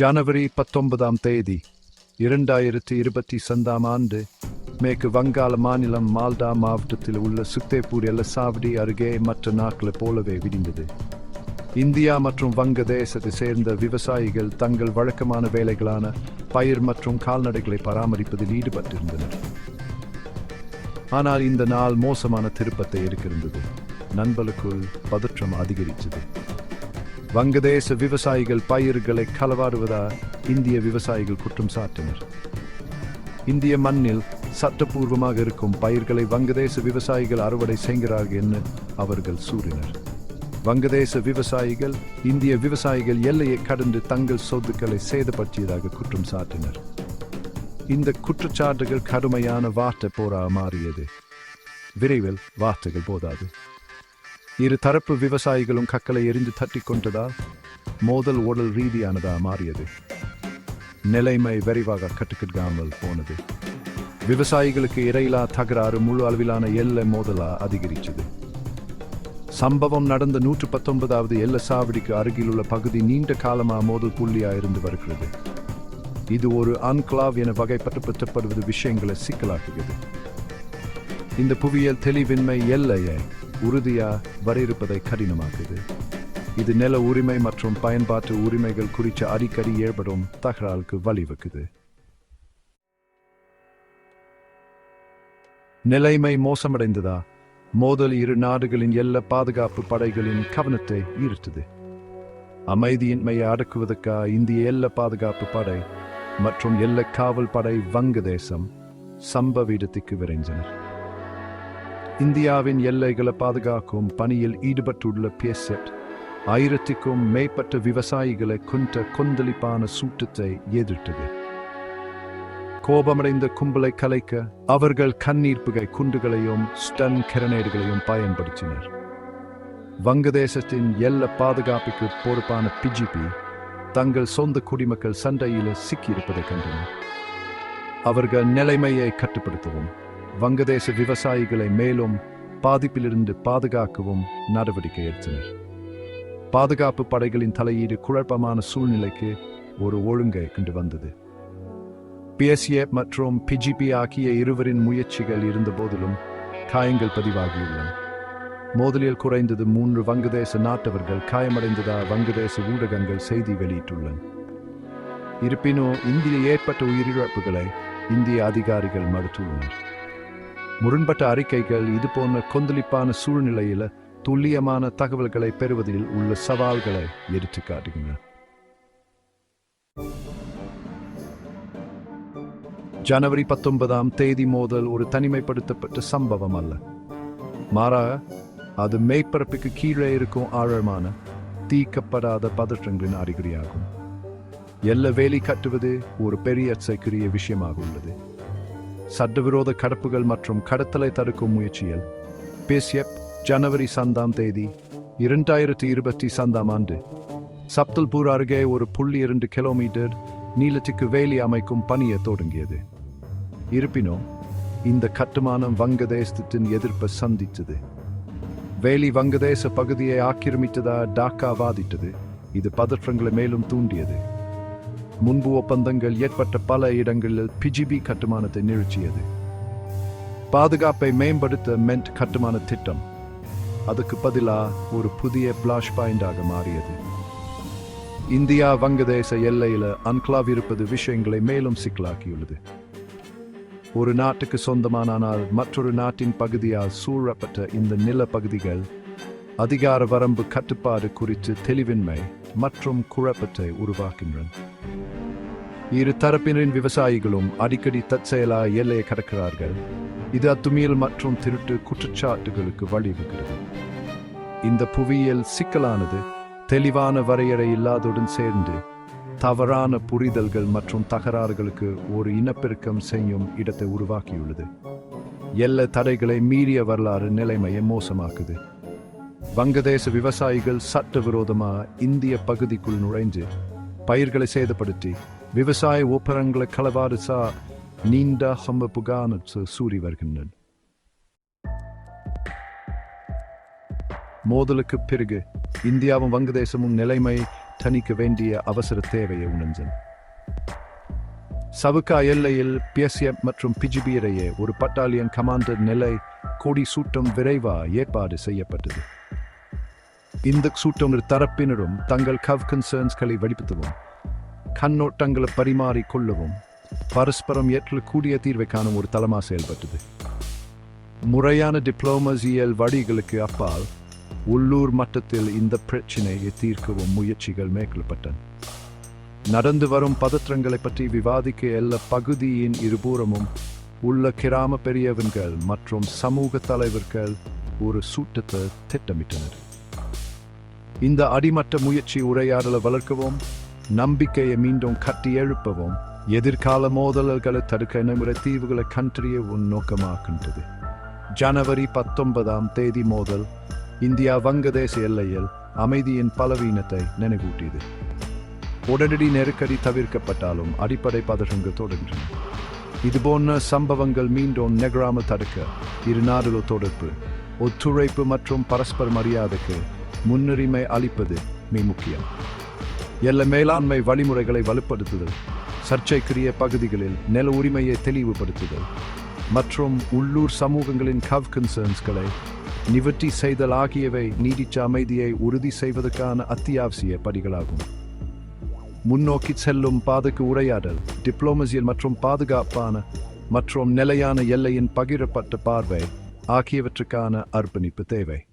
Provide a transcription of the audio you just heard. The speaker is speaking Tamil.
ஜனவரி பத்தொன்பதாம் தேதி இரண்டாயிரத்தி இருபத்தி சந்தாம் ஆண்டு மேற்கு வங்காள மாநிலம் மால்டா மாவட்டத்தில் உள்ள சுக்தேப்பூர் எல்லசாவடி அருகே மற்ற நாட்களை போலவே விடிந்தது. இந்தியா மற்றும் வங்கதேசத்தை சேர்ந்த விவசாயிகள் தங்கள் வழக்கமான வேலைகளான பயிர் மற்றும் கால்நடைகளை பராமரிப்பதில் ஈடுபட்டிருந்தனர். ஆனால் இந்த நாள் மோசமான திருப்பத்தை இருக்கிருந்தது நண்பர்களுக்குள் பதற்றம் அதிகரித்தது. வங்கதேச விவசாயிகள் பயிர்களை களவாடுவதா இந்திய விவசாயிகள் குற்றம் சாட்டினர். இந்திய மண்ணில் சட்டப்பூர்வமாக இருக்கும் பயிர்களை வங்கதேச விவசாயிகள் அறுவடை செய்கிறார்கள் என்று அவர்கள் சூறினர் வங்கதேச விவசாயிகள் இந்திய விவசாயிகள் எல்லையை கடந்து தங்கள் சொத்துக்களை சேதப்படுத்தியதாக குற்றம் சாட்டினர். இந்த குற்றச்சாட்டுகள் கடுமையான வார்த்தை போரா மாறியது. விரைவில் வார்த்தைகள் போதாது. இரு தரப்பு விவசாயிகளும் கக்களை எரிந்து தட்டி கொண்டதால் மோதல் உடல் ரீதியானதா மாறியது? நிலைமை விரைவாக கட்டுக்கிடாமல் போனது. விவசாயிகளுக்கு இடையிலா தகராறு முழு அளவிலான எல்லை மோதலா அதிகரிச்சது. சம்பவம் நடந்த நூற்று பத்தொன்பதாவது எல்ல சாவடிக்கு அருகிலுள்ள பகுதி நீண்ட காலமா மோதல் புள்ளியா இருந்து வருகிறது. இது ஒரு அன்கிளாவ் என வகைப்படுத்தப்படுவது விஷயங்களை சிக்கலாக்குகிறது. இந்த புவியியல் தெளிவின்மை எல்லையை உறுதியா வரையறுப்பதை கடினமாக்குது. இது நில உரிமை மற்றும் பயன்பாட்டு உரிமைகள் குறித்த அடிக்கடி ஏற்படும் தகராலுக்கு வழிவகுக்குது. நிலைமை மோசமடைந்ததா? மோதல் இரு நாடுகளின் எல்ல பாதுகாப்பு படைகளின் கவனத்தை ஈர்த்தது. அமைதியின்மையை அடக்குவதற்காக இந்திய எல்ல பாதுகாப்பு படை மற்றும் எல்ல காவல் படை வங்கதேசம் சம்பவ இடத்துக்கு விரைந்தனர். இந்தியாவின் எல்லைகளை பாதுகாக்கும் பணியில் ஈடுபட்டுள்ள பேசட் ஆயிரத்திற்கும் மேற்பட்ட விவசாயிகளை கொண்ட கொந்தளிப்பான சூட்டத்தை எதிர்த்தது. கோபமடைந்த கும்பலை கலைக்க அவர்கள் கண்ணீர் புகை குண்டுகளையும் ஸ்டன் கிரனேடுகளையும் பயன்படுத்தினர். வங்கதேசத்தின் எல்ல பாதுகாப்புக்கு பொறுப்பான பிஜிபி தங்கள் சொந்த குடிமக்கள் சண்டையில் சிக்கியிருப்பதை கண்டனர். அவர்கள் நிலைமையை கட்டுப்படுத்தவும் வங்கதேச விவசாயிகளை மேலும் பாதிப்பிலிருந்து பாதுகாக்கவும் நடவடிக்கை எடுத்தனர். பாதுகாப்பு படைகளின் தலையீடு குழப்பமான சூழ்நிலைக்கு ஒரு ஒழுங்கை கொண்டு வந்தது. பிஎஸ்ஏ மற்றும் பிஜிபி ஆகிய இருவரின் முயற்சிகள் இருந்த போதிலும் காயங்கள் பதிவாகியுள்ளன. மோதலில் குறைந்தது மூன்று வங்கதேச நாட்டவர்கள் காயமடைந்ததா வங்கதேச ஊடகங்கள் செய்தி வெளியிட்டுள்ளன. இருப்பினும் இந்திய ஏற்பட்ட உயிரிழப்புகளை இந்திய அதிகாரிகள் மறுத்துள்ளனர். முரண்பட்ட அறிக்கைகள் இது போன்ற கொந்தளிப்பான சூழ்நிலையில துல்லியமான தகவல்களை பெறுவதில் உள்ள சவால்களை எடுத்து காட்டுகின்றன. ஜனவரி பத்தொன்பதாம் தேதி மோதல் ஒரு தனிமைப்படுத்தப்பட்ட சம்பவம் அல்ல. மாறாக அது மேய்ப்பரப்புக்கு கீழே இருக்கும் ஆழமான தீக்கப்படாத பதற்றங்களின் அறிகுறியாகும். எல்ல வேலி கட்டுவது ஒரு பெரிய அச்சைக்குரிய விஷயமாக உள்ளது. சட்டவிரோத கடப்புகள் மற்றும் கடத்தலை தடுக்கும் முயற்சியில் பேசியப் ஜனவரி சந்தாம் தேதி இரண்டாயிரத்தி இருபத்தி சந்தாம் ஆண்டு சப்தல்பூர் அருகே ஒரு புள்ளி இரண்டு கிலோமீட்டர் நீளத்துக்கு வேலி அமைக்கும் பணியை தொடங்கியது. இருப்பினும் இந்த கட்டுமானம் வங்கதேசத்தின் எதிர்ப்பை சந்தித்தது. வேலி வங்கதேச பகுதியை ஆக்கிரமித்ததா டாக்கா வாதிட்டது. இது பதற்றங்களை மேலும் தூண்டியது. முன்பு ஒப்பந்தங்கள் ஏற்பட்ட பல இடங்களில் பிஜிபி கட்டுமானத்தை நிறுத்தியது. பாதுகாப்பை மேம்படுத்த மென்ட் கட்டுமான திட்டம். அதுக்கு பதிலா ஒரு புதிய பிளாஷ் பாயிண்டாக மாறியது. இந்தியா வங்கதேச எல்லையில அன்க்லாவ் இருப்பது விஷயங்களை மேலும் சிக்கலாக்கியுள்ளது. ஒரு நாட்டுக்கு சொந்தமானால் மற்றொரு நாட்டின் பகுதியால் சூழப்பட்ட இந்த நிலப்பகுதிகள் அதிகார வரம்பு கட்டுப்பாடு குறித்து தெளிவின்மை மற்றும் குழப்பத்தை உருவாக்கின்றன. இரு தரப்பினரின் விவசாயிகளும் அடிக்கடி தற்செயலா எல்லையை கடக்கிறார்கள். இது அத்துமீறல் மற்றும் திருட்டு குற்றச்சாட்டுகளுக்கு வழிவகுக்கிறது. இந்த புவியியல் சிக்கலானது தெளிவான வரையறை இல்லாததுடன் சேர்ந்து தவறான புரிதல்கள் மற்றும் தகராறுகளுக்கு ஒரு இனப்பெருக்கம் செய்யும் இடத்தை உருவாக்கியுள்ளது. எல்ல தடைகளை மீறிய வரலாறு நிலைமையை மோசமாக்குது. வங்கதேச விவசாயிகள் சட்டவிரோதமாக இந்திய பகுதிக்குள் நுழைஞ்சு பயிர்களை சேதப்படுத்தி விவசாய ஒப்பரங்களை களவாடு சா நீண்ட ஹம்ப புகான சூறி வருகின்றன. மோதலுக்கு பிறகு இந்தியாவும் வங்கதேசமும் நிலைமை தணிக்க வேண்டிய அவசர தேவையை உணர்ந்தன. சவுக்கா எல்லையில் பிஎஸ்எஃப் மற்றும் பிஜிபியிடையே ஒரு பட்டாலியன் கமாண்டர் நிலை கொடி சூட்டம் விரைவா ஏற்பாடு செய்யப்பட்டது. இந்த சூட்டம் தரப்பினரும் தங்கள் கவ் கன்சர்ன்ஸ்களை வெளிப்படுத்துவோம். கண்ணோட்டங்களை பரிமாறிக் கொள்ளவும் பரஸ்பரம் கூடிய தீர்வை காணும் ஒரு தளமாக செயல்பட்டது. முறையான டிப்ளோமசியல் வழிகளுக்கு அப்பால் உள்ளூர் மட்டத்தில் இந்த பிரச்சினையை தீர்க்கவும் முயற்சிகள் மேற்கொள்ளப்பட்டன. நடந்து வரும் பதற்றங்களை பற்றி விவாதிக்க எல்லா பகுதியின் இருபுறமும் உள்ள கிராம பெரியவன்கள் மற்றும் சமூக தலைவர்கள் ஒரு சூட்டத்தை திட்டமிட்டனர். இந்த அடிமட்ட முயற்சி உரையாடலை வளர்க்கவும் நம்பிக்கையை மீண்டும் கட்டி எழுப்பவும் எதிர்கால மோதல்களை தடுக்க நிமிட தீவுகளை உன் நோக்கமாக்கின்றது. ஜனவரி பத்தொன்பதாம் தேதி மோதல் இந்தியா வங்கதேச எல்லையில் அமைதியின் பலவீனத்தை நினைவூட்டியது. உடனடி நெருக்கடி தவிர்க்கப்பட்டாலும் அடிப்படை பதற்றங்கள் தொடர்கின்றன. இதுபோன்ற சம்பவங்கள் மீண்டும் நெகராமல் தடுக்க இரு நாடுகள் தொடர்பு ஒத்துழைப்பு மற்றும் பரஸ்பர மரியாதைக்கு முன்னுரிமை அளிப்பது மிக முக்கியம். எல்ல மேலாண்மை வழிமுறைகளை வலுப்படுத்துதல் சர்ச்சைக்குரிய பகுதிகளில் நில உரிமையை தெளிவுபடுத்துதல் மற்றும் உள்ளூர் சமூகங்களின் கவ் கன்சர்ன்ஸ்களை நிவர்த்தி செய்தல் ஆகியவை நீடிச்ச அமைதியை உறுதி செய்வதற்கான அத்தியாவசிய படிகளாகும். முன்னோக்கி செல்லும் பாதுக்கு உரையாடல் டிப்ளோமசியல் மற்றும் பாதுகாப்பான மற்றும் நிலையான எல்லையின் பகிரப்பட்ட பார்வை ஆகியவற்றுக்கான அர்ப்பணிப்பு தேவை.